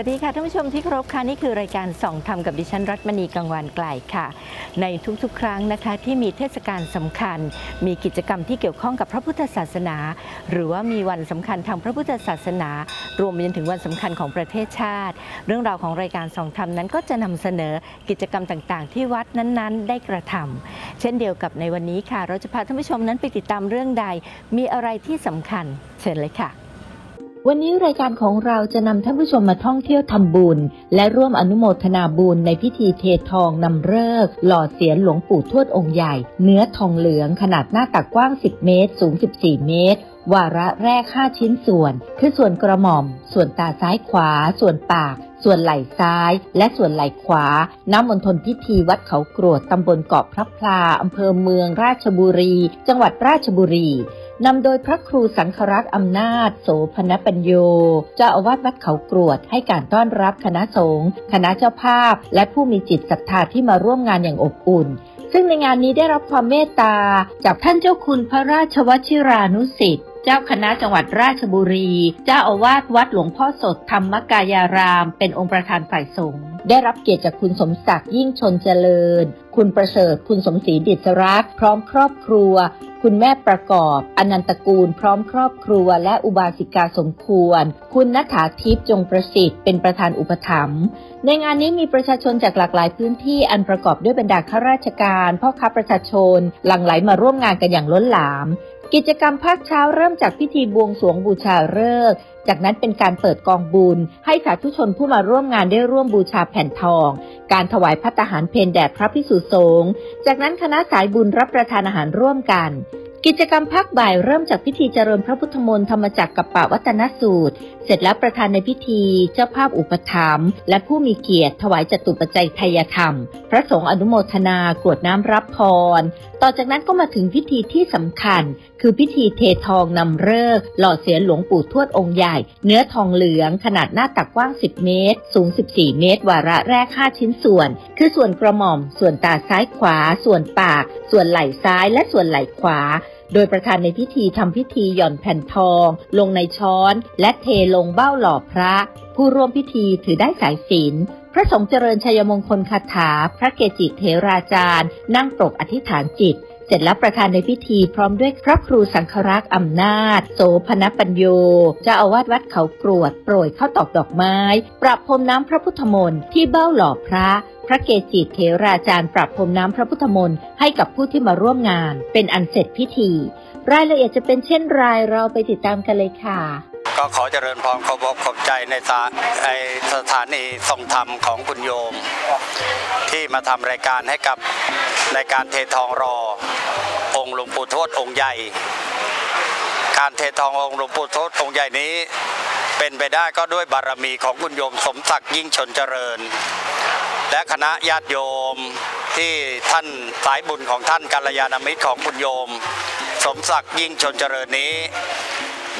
วัสดีค่ะท่านผู้ชมที่เคารพค่ะนี่คือรายการส่องธรรมกับดิฉันรัตมณีกังวานไกลค่ะ ในทุกๆ ครั้งนะคะที่มีเทศกาลสำคัญ มีกิจกรรมที่เกี่ยวข้องกับพระพุทธศาสนา หรือว่ามีวันสำคัญทางพระพุทธศาสนา รวมไปจนถึงวันสำคัญของประเทศชาติ เรื่องราวของรายการส่องธรรมนั้นก็จะนำเสนอกิจกรรมต่างๆ ที่วัดนั้นๆ ได้กระทำเช่นเดียวกับในวันนี้ค่ะ เราจะพาท่านผู้ชมนั้นไปติดตามเรื่องใด มีอะไรที่สำคัญ เชิญเลยค่ะ วันนี้รายการของเราจะนำท่านผู้ชมมาท่องเที่ยวทำบุญ และร่วมอนุโมทนาบุญในพิธีเททองนำเลิกหล่อเสียนหลวงปู่ทวดองค์ใหญ่ เนื้อทองเหลืองขนาดหน้าตักกว้าง 10 เมตร สูง 14 เมตร วาระแรก 5 ชิ้นส่วน คือส่วนกระหม่อม ส่วนตาซ้ายขวา ส่วนปาก ส่วนไหล่ซ้าย และส่วนไหล่ขวา น้ำมณฑลพิธีวัดเขากรวดตำบลเกาะพระพลาอำเภอเมืองราชบุรี จังหวัดราชบุรี นำโดยพระครูสังครักษ์อำนาจ โสพนปัญโยเจ้าอาวาสวัดเขากรวดให้การต้อนรับคณะสงฆ์คณะเจ้าภาพ และผู้มีจิตศรัทธาที่มาร่วมงานอย่างอบอุ่น ซึ่งในงานนี้ได้รับความเมตตา จากท่านเจ้าคุณพระราชวชิรานุสิทธิ์เจ้าคณะจังหวัดราชบุรี เจ้าอาวาสวัดหลวงพ่อสดธรรมกายาราม เป็นองค์ประธานฝ่ายสงฆ์ได้รับเกียรติจากคุณสมศักดิ์ยิ่งชนเจริญ คุณประเสริฐคุณสมศรีดิษรักพร้อมครอบครัว คุณแม่ประกอบ อนันตกูล พร้อมครอบครัว และอุบาสิกาสมควร คุณนัฐาทิพย์จงประสิทธิ์เป็นประธานอุปถัมภ์ในงานนี้มีประชาชนจากหลากหลายพื้นที่อันประกอบด้วยบรรดาข้าราชการ พ่อค้าประชาชน หลั่งไหลมาร่วมงานกันอย่างล้นหลาม กิจกรรมภาคเช้าเริ่มจากพิธีบวงสรวงบูชาฤกษ์จากนั้นเป็นการเปิดกองบุญ ให้สาธุชนผู้มาร่วมงานได้ร่วมบูชาแผ่นทอง การถวายพัตตาหารเพนแด่พระพิสุสงฆ์ จากนั้นคณะสายบุญรับประทานอาหารร่วมกัน กิจกรรมภาคบ่ายเริ่มจากพิธีเจริญพระพุทธมนต์ธรรมจักรกับป่าวัตนสูตร เสร็จแล้วประธานในพิธีเจ้าภาพอุปถัมภ์และผู้มีเกียรติถวายจตุปัจจัยไทยธรรม พระสงฆ์อนุโมทนากรวดน้ำรับพร ต่อจากนั้นก็มาถึงพิธีที่สำคัญคือพิธีเททองนำเลิกหล่อเสียหลวงปู่ทวดองค์ใหญ่ เนื้อทองเหลืองขนาดหน้าตักกว้าง 10 เมตร สูง 14 เมตร วาระแรก 5 ชิ้นส่วน คือส่วนกระหม่อม ส่วนตาซ้ายขวา ส่วนปาก ส่วนไหล่ซ้ายและส่วนไหล่ขวาโดยประธานในพิธีทำพิธีหย่อนแผ่นทอง ลงในช้อน และเทลงเบ้าหล่อพระ ผู้ร่วมพิธีถือได้สายศีลพระสงฆ์เจริญชัยมงคลคาถา พระเกจิเทราจารย์ นั่งปรกอธิษฐานจิต เสร็จแล้วประธานในพิธีพร้อมด้วยพระครูสังฆรักษ์อำนาจ โสพนปัญโยเจ้าอาวาสวัดเขากรวดโปรยข้าวตอกดอกไม้ ปรับพรมน้ำพระพุทธมนต์ที่เบ้าหล่อพระพระเกจิเทราจารย์ปรับพรมน้ำพระพุทธมนต์ให้กับผู้ที่มาร่วมงาน เป็นอันเสร็จพิธี รายละเอียดจะเป็นเช่นไรเราไปติดตามกันเลยค่ะ ก็ขอเจริญพรขอบอกขอบใจในสไอสถานีทรงธรรมของคุณโยม ที่มาทำรายการให้กับในการเททองรอ องค์หลวงปู่ทวดองค์ใหญ่ การเททององค์หลวงปู่ทวดองค์ใหญ่นี้ เป็นไปได้ก็ด้วยบารมีของคุณโยมสมศักดิ์ยิ่งชนเจริญ และคณะญาติโยมที่ท่านสายบุญของท่านกัลยาณมิตรของคุณโยม สมศักดิ์ยิ่งชนเจริญนี้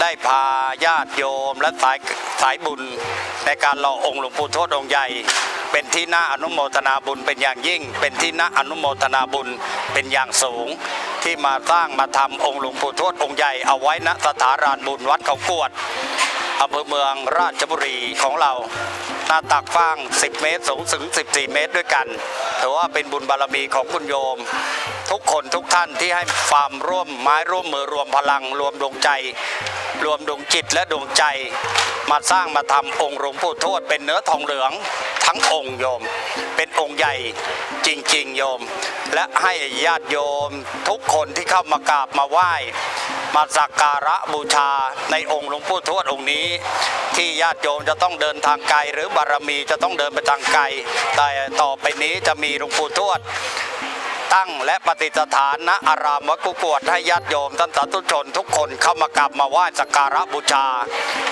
ได้พาญาติโยมและสายสายบุญ ในการรอองค์หลวงปู่ทวดองค์ใหญ่ เป็นที่น่าอนุโมทนาบุญเป็นอย่างยิ่ง เป็นที่น่าอนุโมทนาบุญเป็นอย่างสูง ที่มาสร้างมาทำองค์หลวงปู่ทวดองค์ใหญ่เอาไว้ณสถานรานบุญวัดเขากวด อำเภอเมืองราชบุรีของเรา หน้าตักฟ้าง 10 เมตร สูงถึง 14 เมตรด้วยกัน ถือว่าเป็นบุญบารมีของคุณโยม ทุกคนทุกท่านที่ให้ความร่วมไม้ร่วมมือรวมพลัง รวมดวงใจ รวมดวงจิตและดวงใจ มาสร้างมาทำองค์หลวงปู่ทวดเป็นเนื้อทองเหลืองทั้งองค์โยม เป็นองค์ใหญ่จริงๆ โยม และให้ญาติโยม ทุกคนที่เข้ามากราบมาไหว้ มาสักการะบูชาในองค์หลวงปู่ทวดองค์นี้ ที่ญาติโยมจะต้องเดินทางไกล หรือบารมีจะต้องเดินไปทางไกล แต่ต่อไปนี้จะมีหลวงปู่ทวดตั้งและปฏิสถานณอารามวัดกุกวดให้ญาติโยมท่านสาธุชนทุกคนเข้ามากราบมาไหว้สักการะบูชา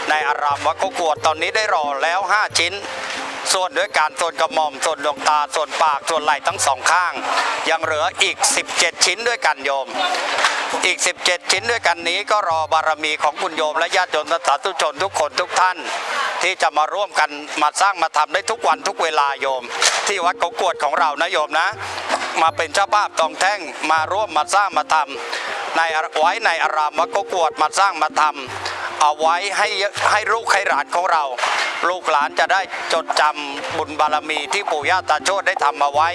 ในอารามวัดกุกวดตอนนี้ได้รอแล้ว 5 ชิ้น ส่วนด้วยการส่วนกระหม่อมส่วนดวงตาส่วนปากส่วนไหล่ทั้งสองข้าง ยังเหลืออีก 17 ชิ้นด้วยกันโยม อีก 17 ชิ้นด้วยกันนี้ก็รอบารมีของคุณโยมและญาติโยมสาธุชนทุกคนทุกท่าน ที่จะมาร่วมกันมาสร้างมาทำได้ทุกวันทุกเวลาโยม ที่วัดเขากวดของเรานะโยมนะ มาเป็นเจ้าภาพตองแท่งมาร่วมมาสร้างมาทำในไว้ในอารามวัดเขากวดมาสร้างมาทำเอาไว้ให้ให้ลูกให้หลานของเรา ลูกหลานจะได้จดจำบุญบารมีที่ปู่ย่าตาโชดได้ทำเอาไว้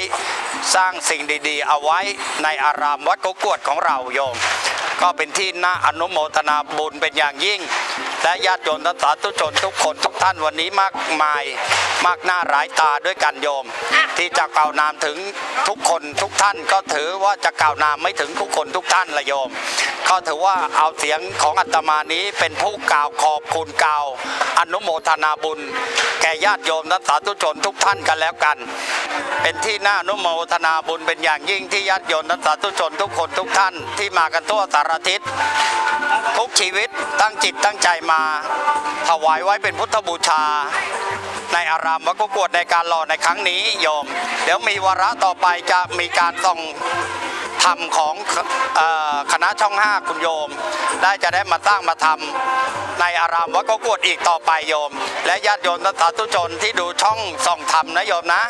สร้างสิ่งดีๆ เอาไว้ในอารามวัดกุกวดของเราโยม ก็เป็นที่น่าอนุโมทนาบุญเป็นอย่างยิ่ง และญาติโยมสาธุชนทุกคนทุกท่านวันนี้มากมาย มากหน้าหลายตาด้วยกันโยม ที่จะกล่าวนามถึงทุกคนทุกท่าน ก็ถือว่าจะกล่าวนามไม่ถึงทุกคนทุกท่านละโยม ก็ถือว่าเอาเสียงของอาตมานี้เป็นผู้กล่าวขอบคุณกล่าว อนุโมทนาบุญ แก่ญาติโยมและสาธุชนทุกท่านกันแล้วกัน เป็นที่น่าอนุโมทนาบุญเป็นอย่างยิ่งที่ญาติโยมและสาธุชนทุกคนทุกท่านที่มากันทั่วสารทิศทุกชีวิตตั้งจิตตั้งใจมาถวายไว้เป็นพุทธบูชา ในอารามวัดกุกวดในการรอในครั้งนี้โยม เดี๋ยวมีวาระต่อไปจะมีการส่ง ธรรมของคณะช่องห้าคุณโยม ได้จะได้มาสร้างมาทำในอารามวัดกุกวดอีกต่อไปโยม และญาติโยมและสาธุชนที่ดูช่องส่องธรรมนะโยมนะ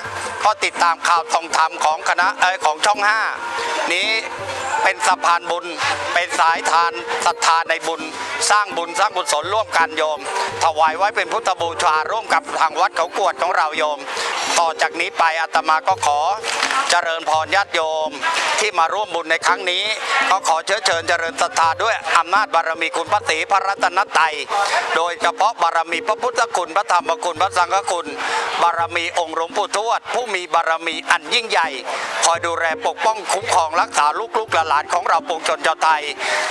ก็ติดตามข่าวส่องธรรมของคณะเออของช่องห้านี้เป็นสะพานบุญ เป็นสายทานศรัทธาในบุญ สร้างบุญสร้างกุศลร่วมกันโยม ถวายไว้เป็นพุทธบูชาร่วมกับทางวัดเขากวดของเราโยม ต่อจากนี้ไปอาตมาก็ขอเจริญพรญาติโยมที่มาร่วม่วมบุญในครั้งนี้ ก็ขอเชื้อเชิญเจริญศรัทธาด้วยอำนาจบารมีคุณพระศรีพระรัตนตรัยโดยเฉพาะบารมีพระพุทธคุณพระธรรมคุณพระสังฆคุณ บารมีองค์หลวงปู่ทวด ผู้มีบารมีอันยิ่งใหญ่ คอยดูแลปกป้องคุ้มครองรักษาลูกๆหลานของเราปวงชนชาวไทย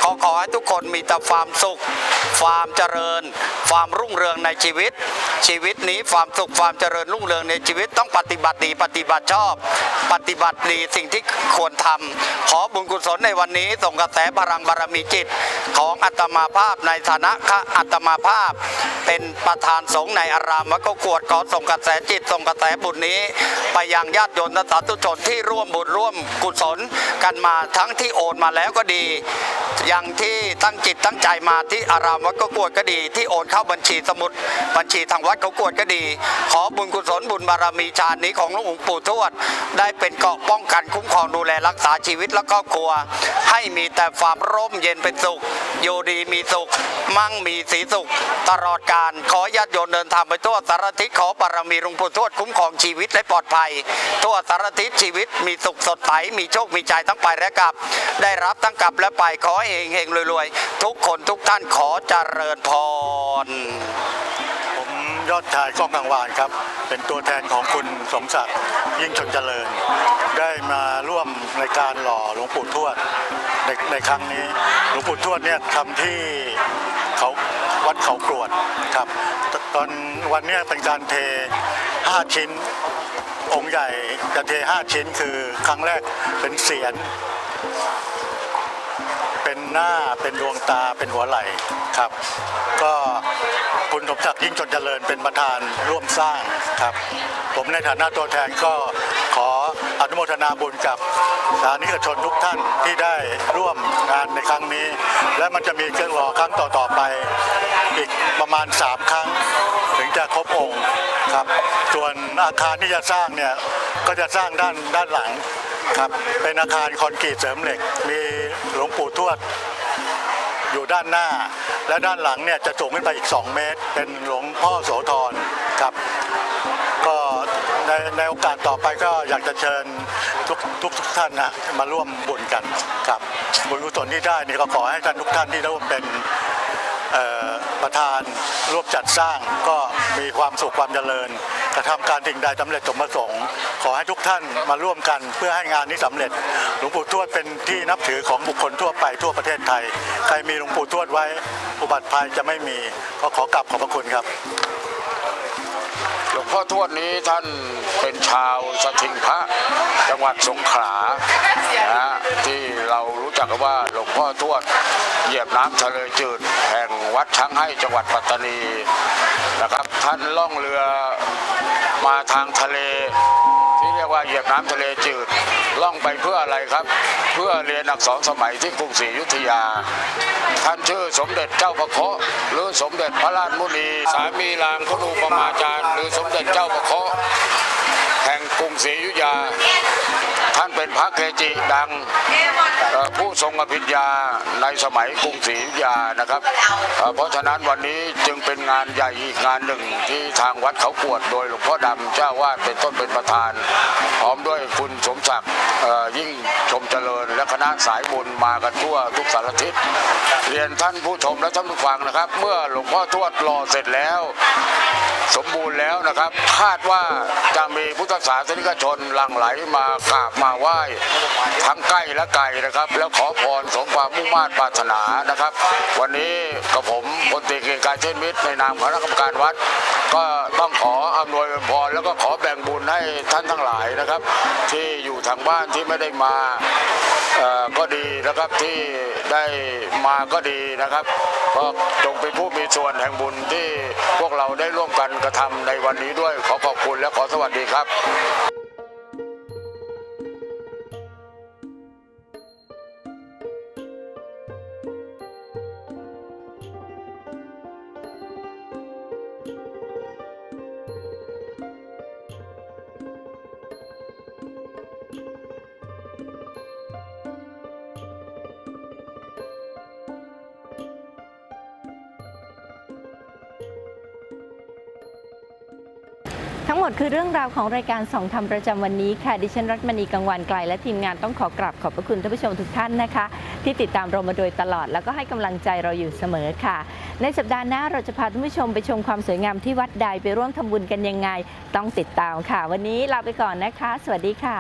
ขอขอให้ทุกคนมีแต่ความสุข ความเจริญ ความรุ่งเรืองในชีวิต ชีวิตนี้ความสุขความเจริญรุ่งเรืองในชีวิตต้องปฏิบัติดีปฏิบัติชอบ ปฏิบัติดีสิ่งที่ควรทำขอบุญกุศลในวันนี้ส่งกระแสพลังบารมีจิต ของอัตมาภาพในฐานะข้าอัตมาภาพ เป็นประธานสงฆ์ในอารามวัดก็กวดขอส่งกระแสจิตส่งกระแสบุญนี้ ไปยังญาติโยมและสาธุชนที่ร่วมบุญร่วมกุศลกันมาทั้งที่โอนมาแล้วก็ดีอย่างที่ตั้งจิตตั้งใจมาที่อารามวัดก็กวดก็ดี ที่โอนเข้าบัญชีสมุดบัญชีทางวัดเขากวดก็ดี ขอบุญกุศลบุญบารมีชาตินี้ของหลวงปู่ทวด ได้เป็นเกาะป้องกันคุ้มครองดูแลรักษาชีวิตและครอบครัว ให้มีแต่ความร่มเย็นเป็นสุข อยู่ดีมีสุข มั่งมีสีสุข ตลอดการขอญาติโยมเดินทางไปทั่วสารทิศขอบารมีหลวงปู่ทวดคุ้มครองชีวิตและปลอดภัย ทั่วสารทิศชีวิตมีสุขสดใสมีโชคมีใจทั้งไปและกลับ ได้รับทั้งกลับและไปขอให้เฮงรวยๆ ทุกคนทุกท่านขอเจริญพร ยอดชายก้องกังวานครับ เป็นตัวแทนของคุณสมศักดิ์ยิ่งชนเจริญ ได้มาร่วมในการหล่อหลวงปู่ทวดในในครั้งนี้ หลวงปู่ทวดเนี่ยทำที่เขาวัดเขากรวดครับตตอนวันนี้เป็นการเท 5 ชิ้น องค์ใหญ่จะเท 5 ชิ้นคือครั้งแรกเป็นเสียน เป็นหน้าเป็นดวงตาเป็นหัวไหล่ครับ ก็คุณสมศักดิ์ยิ่งจนเจริญเป็นประธานร่วมสร้างครับ ผมในฐานะตัวแทนก็ขออนุโมทนาบุญกับสาธารนิกชนทุกท่านที่ได้ร่วมงานในครั้งนี้ และมันจะมีเครื่องรอครั้งต่อๆไป อีกประมาณ 3 ครั้ง ถึงจะครบองค์ครับ ส่วนอาคารที่จะสร้างเนี่ยก็จะสร้างด้านด้านหลังครับเป็นอาคารคอนกรีตเสริมเหล็ก มีหลวงปู่ ทวดอยู่ด้านหน้า และด้านหลังเนี่ยจะสูงขึ้นไปอีก 2 เมตร เป็นหลวงพ่อโสธรครับ ก็ในในโอกาสต่อไปก็อยากจะเชิญทุกทุกทุกท่านนะมาร่วมบุญกันครับบุญกุศลที่ได้นี่ก็ขอให้ท่านทุกท่านที่ร่วมเป็นประธานร่วมจัดสร้างก็มีความสุขความเจริญ กระทำการสิ่งใดสำเร็จสมประสงค์ อให้ทุกท่านมาร่วมกันเพื่อให้งานนี้สำเร็จ หลวงปู่ทวดเป็นที่นับถือของบุคคลทั่วไปทั่วประเทศไทย ใครมีหลวงปู่ทวดไว้ อุบัติภัยจะไม่มี ก็ขอกลับขอบพระคุณครับ หลวงพ่อทวดนี้ท่านเป็นชาวสถิงพระจังหวัดสงขลานะที่เรารู้จักกันว่าหลวงพ่อทวดเหยียบน้ำทะเลจืดแห่งวัดช้างให้จังหวัดปัตตานีนะครับท่านล่องเรือมาทางทะเล ยกว่าเหยียบน้ำทะเลจืดล่องไปเพื่ออะไรครับ เพื่อเรียนอักษรสมัยที่กรุงศรีอยุธยา ท่านชื่อสมเด็จเจ้าพระเคาะหรือสมเด็จพระราชมุนี สามีรางคณูปมาจารย์ หรือสมเด็จเจ้าพระเคาะแห่งกรุงศรีอยุธยา ท่านเป็นพระเก จิดังผู้ทรงอภิญญาในสมัยกรุงศรีอยุธยานะครับ เพราะฉะนั้นวันนี้จึงเป็นงานใหญ่อีกงานหนึ่งที่ทางวัดเขากวดโดยหลวงพ่อดำเจ้าวาดเป็นต้นเป็นประธาน พร้อมด้วยคุณสมศักดิ์ยิ่งชมเจริญ และคณะสายบุญมากันทั่วทุกสารทิศเรียนท่านผู้ชมและท่านผู้ฟังนะครับ เมื่อหลวงพ่อทวดรอเสร็จแล้วสมบูรณ์แล้วนะครับ คาดว่าจะมีพุทธศาสนิกชนหลั่งไหลมากราบมาไหว้ทั้งใกล้และไกลนะครับ แล้วขอพรสมความมุ่งมา่ปรารถนานะครับ วันนี้กับผมพลตรีเกียงไกรเช่นมิตรในนามคณะกรรมการวัด ก็ต้องขออำนวยพรแล้วก็ขอแบ่งบุญให้ท่านทั้งหลายนะครับ ที่อยู่ทางบ้านที่ไม่ได้มาอ่อก็ดีนะครับที่ได้มาก็ดีนะครับก็จงเป็นผู้มีส่วนแห่งบุญที่พวกเราได้ร่วมกันกระทำในวันนี้ด้วยขอขอบคุณและขอสวัสดีครับ ทั้งหมดคือเรื่องราวของรายการสองธรรมประจำวันนี้ค่ะ ดิฉันรัตมณีกังวานไกล และทีมงานต้องขอกราบขอบพระคุณท่านผู้ชมทุกท่านนะคะ ที่ติดตามเรามาโดยตลอด แล้วก็ให้กำลังใจเราอยู่เสมอค่ะ ในสัปดาห์หน้าเราจะพาท่านผู้ชมไปชมความสวยงามที่วัดใดไปร่วมทำบุญกันยังไง ต้องติดตามค่ะ วันนี้ลาไปก่อนนะคะ สวัสดีค่ะ